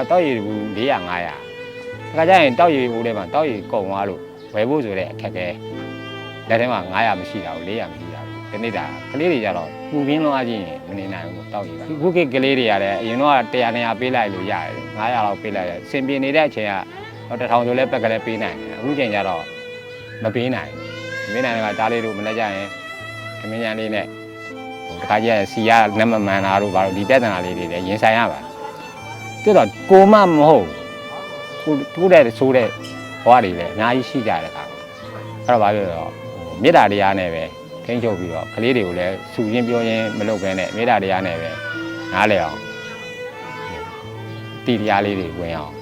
အဲတောက်ရည်ဘူး400 500အခါကျရင်တောက်ရည်ဘူးထဲမှာတောက်ရည်ကုန်သွားလို့ဝယ်ဖို့ဆိုတဲ့အခက်အခဲလက်ထဲမှာ900မရှိတာဘူး400မရှိတာဘူးဒီနေ့ဒါကလေးတွေကြတော့ပူပြင်းလွန်အားချင်းမနေနိုင်ဘူးပေါ့တောက်ရည်ပါခုခေတ်ကလေးတွေရတယ်အရင်တော့100 200ပေးလိုက်လို့ရတယ်900လောက်ပေးလိုက်ရတယ်စင်ပြင်းနေတဲ့အချိန်က1000ဆိုလဲပက်ကလေးပေးနိုင်တယ်အခုချိန်ကျတော့မပေးနိုင်ဘူးမပေးနိုင်တော့ဒါလေးတို့မနေ့ကျရင်အမင်းညာလေးနဲ့ဟိုတခါကျရင်စီရနမမှန်တာတို့ဘာလို့ဒီပြဿနာလေးတွေလည်းရင်ဆိုင်ရပါတိုး တော့ကိုမမဟုတ်ကိုတိုးတဲ့ဆိုးတဲ့ဘဝတွေလည်းအများကြီးရှိကြတဲ့အခါအဲ့တော့ဘာပြောတော့ဟိုမေတ္တာတရားနဲ့ပဲထိန်းချုပ်ပြီးတော့ကလေးတွေကိုလည်းစူရင်းပြောရင်းမလုပ်ဘဲနဲ့မေတ္တာတရားနဲ့ပဲနားလည်အောင်တီတရားလေးတွေဝင်အောင်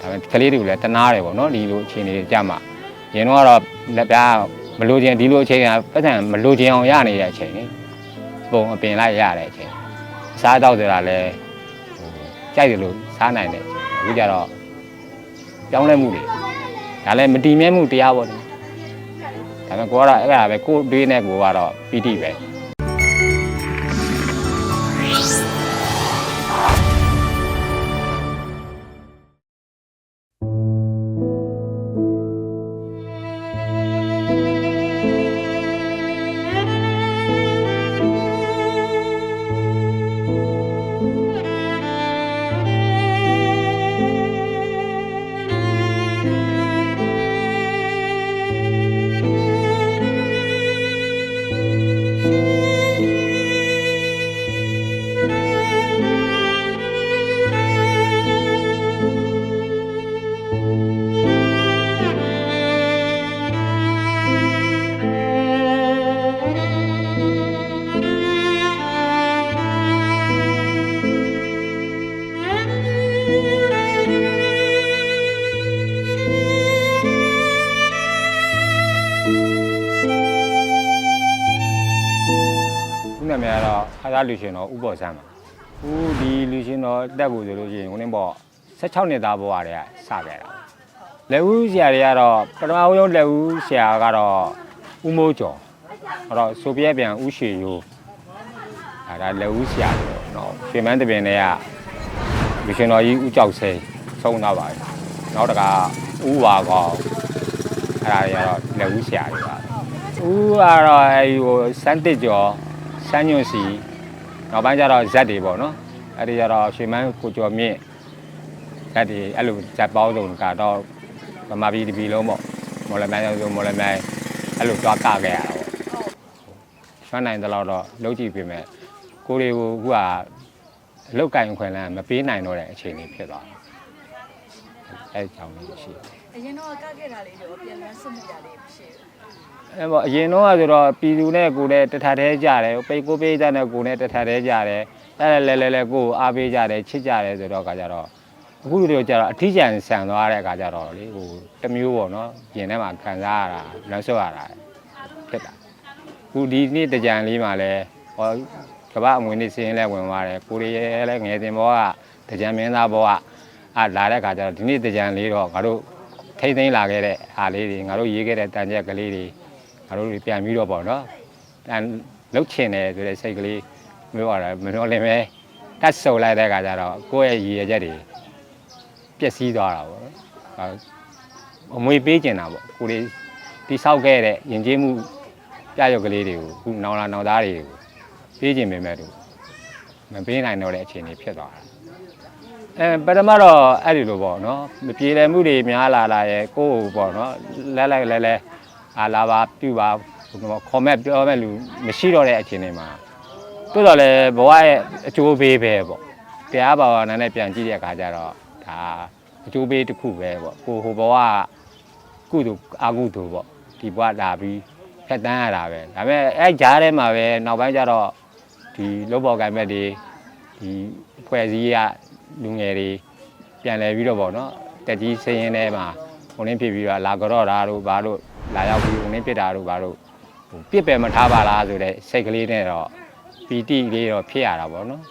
ဒါပေမဲ့ကလေးတွေကိုလည်းတနာတယ်ပေါ့နော်ဒီလိုအခြေအနေတွေကြမှာရင်တော့ကတော့လက်ပြားမလိုချင်ဒီလိုအချိန်ကပတ်စံမလိုချင်အောင်ရနေတဲ့အချိန်လေပုံအပင်လိုက်ရတဲ့အချိန်အစားတောက်ဆိုတာလဲဟို ကြိုက်တယ်လို့စားနိုင်တယ်အခုကျတော့ပြောင်းလဲမှုတွေဒါလည်းမတည်မြဲမှုတရားပေါ့ဒါပေမဲ့ကိုကတော့အဲ့ဒါပဲကိုတွေးနေကိုကတော့ပီတိပဲ အားသားလူရှင်တော့ဥပ္ပေါ်ဆန်းပါဦးဒီလူရှင်တော့တက်ကိုဆိုလို့ရှိရင်ခုနပေါ့16နှစ်သားဘဝတည်းကစခဲ့တာလက်ဦးဆရာတွေကတော့ပထမဦးဆုံးလက်ဦးဆရာကတော့ဦးမိုးကျော်အဲ့တော့ဆိုပြဲပြန်ဦးရှေရိုးအဲ့ဒါလက်ဦးဆရာတွေပေါ့နော်ရွှေမန်းတပင်တွေကလူရှင်တော်ကြီးဦးကြောက်စိန်ဆုံးသွားပါပြီနောက်တကဦးဝါကောင်အဲ့ဒါတွေကတော့လက်ဦးဆရာတွေပါဦးကတော့အဲဒီဟိုစမ်းတစ်ကျော်စမ်းညွန့်စီ နောက်ပိုင်းကျတော့ဇက်တွေပေါ့နော်အဲ့ဒီကျတော့ရွှေမန်းကိုကျော်မြင့်ဇက်တွေအဲ့လိုဇက်ပေါင်းစုံကတော့ဗမာပြည်တစ်ပြည်လုံးပေါ့မော်လမြိုင်ဆိုမော်လမြိုင်အဲ့လိုသွားကခဲ့ရတာပေါ့ဆွမ်းနိုင်တဲ့လောက်တော့လုံးကြည့်ပြင်မဲ့ကိုရီကိုအခုကအလုတ်ကင်ခွင်လန်းမပေးနိုင်တော့တဲ့အခြေအနေဖြစ်သွားတယ်အဲ့ဒီကြောင့်လေးရှိတယ် အရင်တော့ကခဲ့တာလေးတော့ပြန်လန်းစွမိတာလေးမရှိဘူးအဲ့ပေါ့အရင်တော့ကဆိုတော့ပြည်သူနဲ့ကိုယ်နဲ့တထထဲကြတယ်ပိတ်ကိုပေးကြတဲ့ကိုယ်နဲ့တထထဲကြတယ်အဲ့လဲလဲလဲကိုယ်အားပေးကြတယ်ချစ်ကြတယ်ဆိုတော့ကကြတော့အခုလိုကြတော့အထီးကျန်ဆန်သွားတဲ့အခါကျတော့လေဟိုတစ်မျိုးပေါ့နော်ပြင်ထဲမှာခံစားရတာလွန်ဆွတ်ရတာဖြစ်တာအခုဒီနေ့တကြံလေးမှာလဲဟောကမ္ဘာအမွေနေ့စင်းလဲဝင်သွားတယ်ကိုရီးရဲလဲငယ်တင်ဘောကတကြံမင်းသားဘောကအာလာတဲ့အခါကျတော့ဒီနေ့တကြံလေးတော့ငါတို့ ထိမ့်သိမ်းလာခဲ့တဲ့အားလေးတွေငါတို့ရေးခဲ့တဲ့တန်ကြက်ကလေးတွေငါတို့တွေပြန်ပြီးတော့ပေါ့နော်တန်လှုပ်ချင်တယ်ဆိုတဲ့စိတ်ကလေးမျိုးရတာမနှောလင်းပဲတတ်ဆုံလိုက်တဲ့အခါကျတော့ကိုယ့်ရဲ့ရည်ရချက်တွေပျက်စီးသွားတာပေါ့နော်အဲအမွေပေးကျင်တာပေါ့ကိုလေးတိဆောက်ခဲ့တဲ့ယဉ်ကျေးမှုပြရုပ်ကလေးတွေကိုခုနောင်လာနောင်သားတွေကိုပေးကျင်ပေမဲ့တို့မပေးနိုင်တော့တဲ့အခြေအနေဖြစ်သွားတာ အဲပထမတော့အဲ့ဒီလိုပေါ့နော်မပြေလည်မှုတွေများလာလာရဲ့ကိုယ့်ကိုပေါ့နော်လဲလဲလဲလဲအာလာပါပြူပါခေါ်မဲ့ပြောမဲ့လူမရှိတော့တဲ့အခြေအနေမှာတိုးတော့လေဘဝရဲ့အကျိုးပေးပဲပေါ့တရားဘာဝနာနဲ့ပြန်ကြည့်တဲ့အခါကျတော့ဒါအကျိုးပေးတစ်ခုပဲပေါ့ကိုဟိုဘဝကုသိုလ်အာကုသိုလ်ပေါ့ဒီဘဝလာပြီးဖက်တန်းရတာပဲဒါပေမဲ့အဲကြားထဲမှာပဲနောက်ပိုင်းကျတော့ဒီလောဘော်ကံမဲ့တွေဒီဖွဲ့စည်းရ လူငယ်တွေပြန်လဲပြီးတော့ပေါ့နော်တက်ကြီးစရင်ထဲမှာဟိုနင်းဖြစ်ပြီးတော့လာကြော့တာတို့ဘာတို့လာရောက်ပြီးဟိုနင်းဖြစ်တာတို့ဘာတို့ဟိုပြစ်ပယ်မထားပါလားဆိုတဲ့စိတ်ကလေးနဲ့တော့ပီတိလေးတော့ဖြစ်ရတာပေါ့နော်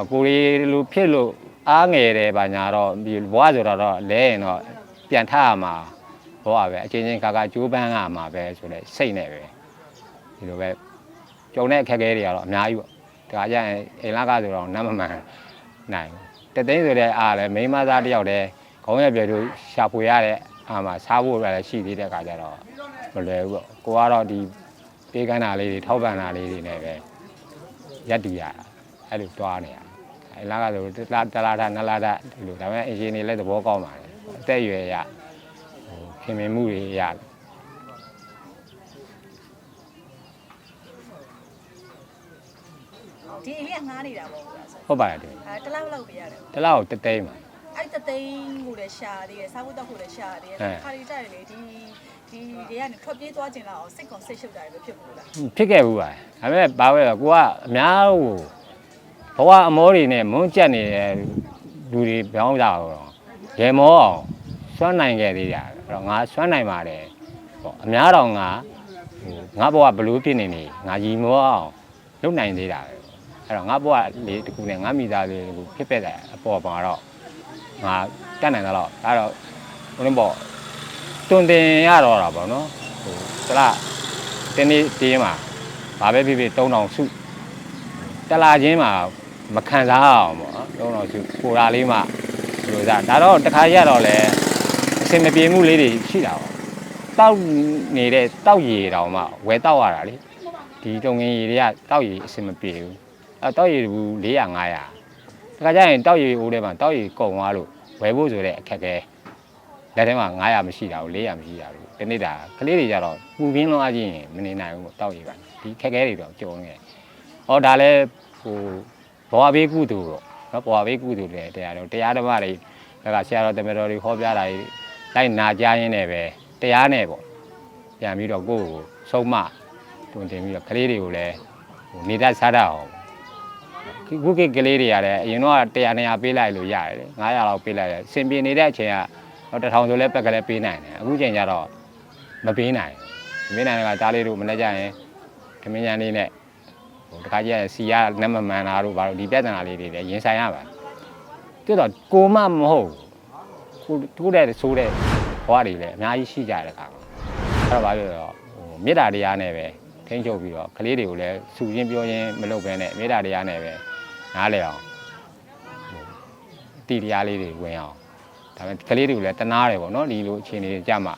အကိုလေးလိုဖြစ်လို့အားငယ်တယ်ဗာညာတော့ဒီဘဝဆိုတော့လဲရင်တော့ပြန်ထရမှာဘဝပဲအချင်းချင်းခါခါကြိုးပမ်းရမှာပဲဆိုတဲ့စိတ်နဲ့ပဲဒီလိုပဲကြုံတဲ့အခက်အခဲတွေကတော့အများကြီးပေါ့ဒါကြရင်အိမ်လာကဆိုတော့နတ်မမှန် နိုင်ဘူးတသိန်းဆိုတဲ့အားလည်းမိန်းမသားတစ်ယောက်တည်းခေါင်းရပြတို့ရှာဖွေရတဲ့အားမှာစားဖို့လည်းရှိသေးတဲ့အခါကျတော့မလွယ်ဘူးပေါ့ကိုကတော့ဒီပေးကမ်းတာလေးတွေထောက်ပံ့တာလေးတွေနဲ့ပဲရက်တည်ရတာအဲ့လိုတွားနေရအဲ့လားကဆိုတစ်လားတစ်လားတာနှစ်လားတာဒီလိုဒါပေမဲ့အင်ရှင်တွေလည်းသဘောကောင်းပါတယ်အသက်အရွယ်ရဟိုခင်မင်မှုတွေရ ဒီအိမ်လေးကငားနေတာပေါ့ကွာဆိုဟုတ်ပါတယ်ဒီအဲတစ်လောက်လောက်ပြရတယ်တလားကိုတသိန်းပါ အဲ့တသိန်းကိုလည်းရှာသေးတယ်စားဖို့တောက်ဖို့လည်းရှာသေးတယ်အဲ ခါရီကြတယ်လေဒီဒီတွေကနေထွက်ပြေးသွားခြင်းလောက်အောင်စိတ်ကုန်စိတ်ရှုပ်တာတွေပဲဖြစ်ဘူးလားဖြစ်ခဲ့ဘူးပါဒါပေမဲ့ဘာပဲလဲကိုကအများကိုဘဝအမောတွေနဲ့မွန်းကြက်နေတဲ့လူတွေပြောင်းကြတော့ရေမောအောင်စွမ်းနိုင်ခဲ့သေးတာအဲ့တော့ငါစွမ်းနိုင်ပါတယ်ပေါ့အများတော့ငါဟိုငါဘဝဘလို့ဖြစ်နေနေငါရီမောအောင်လုပ်နိုင်သေးတာပဲ အဲ့တော့ငါဘဝလေးတစ်ခုနဲ့ငါမိသားစုလေးတစ်ခုဖြစ်ပက်တဲ့အပေါ်မှာတော့ငါတတ်နိုင်တယ်တော့အဲ့တော့ဘုရင်ပေါ့တွင်တင်ရတော့တာပေါ့နော်ဟိုသလားတင်းနေ့တင်းမှာဘာပဲဖြစ်ဖြစ်3000စုတလာချင်းမှာမခံစားအောင်ပေါ့နော်3000စုကိုရာလေးမှဒီလိုစားဒါတော့တခါရတော့လဲအစင်မပြေမှုလေးတွေရှိတာပေါ့တောက်နေတဲ့တောက်ရည်တောင်မှဝယ်တောက်ရတာလေဒီတုံငင်ရည်တွေကတောက်ရည်အစင်မပြေဘူး အဲတောက်ရည်ဘူး400 500တခါကျရင်တောက်ရည်အိုးထဲမှာတောက်ရည်ကုန်သွားလို့ဝယ်ဖို့ဆိုတဲ့အခက်အခဲလက်ထဲမှာ900မရှိတာဘူး400မရှိတာဘူးဒီနေ့ဒါကလေးတွေကြတော့ပူပြင်းလွန်အားချင်းရင်မနေနိုင်ဘူးပေါ့တောက်ရည်ပါဒီခက်ခဲတွေတော့ကြုံနေတယ်။အော်ဒါလည်းဟိုဘဝဘေးကုသိုလ်တော့နော်ဘဝဘေးကုသိုလ်တွေတရားတော့တရားဓမ္မတွေဘက်ကဆရာတော်တမတော်တွေဟောပြတာတွေလိုက်နာကြရင်းနဲ့ပဲတရားနဲ့ပေါ့ပြန်ပြီးတော့ကိုယ့်ကိုဆုံးမတွင်တင်ပြီးတော့ကလေးတွေကိုလည်းဟိုနေတတ်စားတတ်အောင် ခုခေတ်ကလေးတွေကလည်းအရင်တော့100 200ပေးလိုက်လို့ရတယ်လေ900လောက်ပေးလိုက်တယ်စင်ပြေနေတဲ့အချိန်ကတော့1000ဆိုလဲပက်ကလေးပေးနိုင်တယ်အခုချိန်ကျတော့မပေးနိုင်ဘူးမပေးနိုင်တဲ့ကဒါလေးတို့မနေ့ကျရင်ခမင်းညာလေးနဲ့ဟိုတခါကျရင်စီရနမမှန်တာတို့ဘာလို့ဒီပြဿနာလေးတွေလည်းရင်ဆိုင်ရပါတယ်တိုးတော့ကိုမမဟုတ်ဘူးကိုတိုးတဲ့ဆိုးတဲ့ဘဝတွေလည်းအများကြီးရှိကြတဲ့ခါမှာအဲ့တော့ဘာလို့လဲဆိုတော့ဟိုမေတ္တာတရားနဲ့ပဲထိန်းချုပ်ပြီးတော့ကလေးတွေကိုလည်းစူချင်းပြောချင်းမလုပ်ဘဲနဲ့မေတ္တာတရားနဲ့ပဲ နားလည်အောင်ဟိုတီတရားလေးတွေဝင်အောင်ဒါပေမဲ့ကလေးတွေကိုလည်းတနာတယ်ပေါ့နော်ဒီလိုအခြေအနေတွေကြမှာ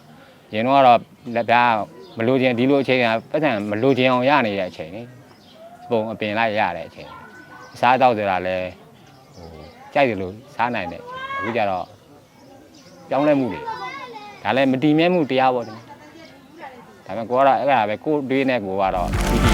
ရင်တော့ကတော့လက်ပြားမလိုချင်ဒီလိုအချိန်ကပတ်စံမလိုချင်အောင်ရနေတဲ့အချိန်လေပုံအပင်လိုက်ရတဲ့အချိန်အစားအသောက်ဆိုတာလည်းဟိုကြိုက်တယ်လို့စားနိုင်တဲ့အချိန်အခုကျတော့ပြောင်းလဲမှုတွေဒါလည်းမတည်မြဲမှုတရားပေါ့ဒီဒါပေမဲ့ကိုကတော့အဲ့ဒါပဲကိုတွေးနေကိုကတော့ဒီဒီ